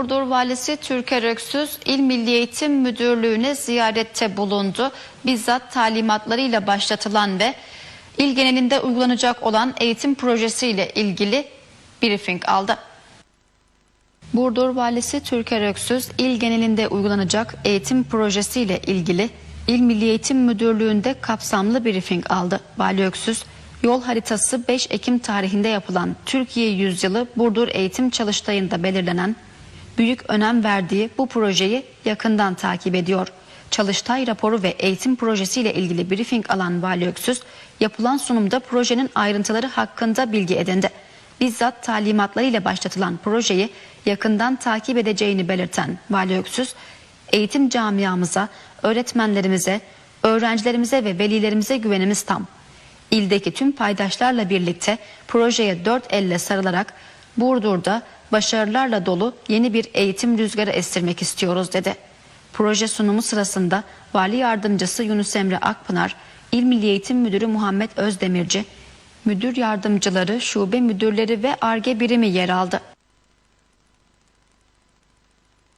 Burdur Valisi Türker Öksüz, İl Milli Eğitim Müdürlüğü'ne ziyarette bulundu. Bizzat talimatlarıyla başlatılan ve il genelinde uygulanacak olan eğitim projesiyle ilgili briefing aldı. Burdur Valisi Türker Öksüz, il genelinde uygulanacak eğitim projesiyle ilgili İl Milli Eğitim Müdürlüğü'nde kapsamlı briefing aldı. Vali Öksüz, yol haritası 5 Ekim tarihinde yapılan Türkiye Yüzyılı Burdur Eğitim Çalıştayı'nda belirlenen büyük önem verdiği bu projeyi yakından takip ediyor. Çalıştay raporu ve eğitim projesiyle ilgili briefing alan Vali Öksüz, yapılan sunumda projenin ayrıntıları hakkında bilgi edindi. Bizzat talimatlarıyla başlatılan projeyi yakından takip edeceğini belirten Vali Öksüz, eğitim camiamıza, öğretmenlerimize, öğrencilerimize ve velilerimize güvenimiz tam. İldeki tüm paydaşlarla birlikte projeye dört elle sarılarak Burdur'da başarılarla dolu yeni bir eğitim rüzgarı estirmek istiyoruz dedi. Proje sunumu sırasında Vali Yardımcısı Yunus Emre Akpınar, İl Milli Eğitim Müdürü Muhammed Özdemirci, müdür yardımcıları, şube müdürleri ve ARGE birimi yer aldı.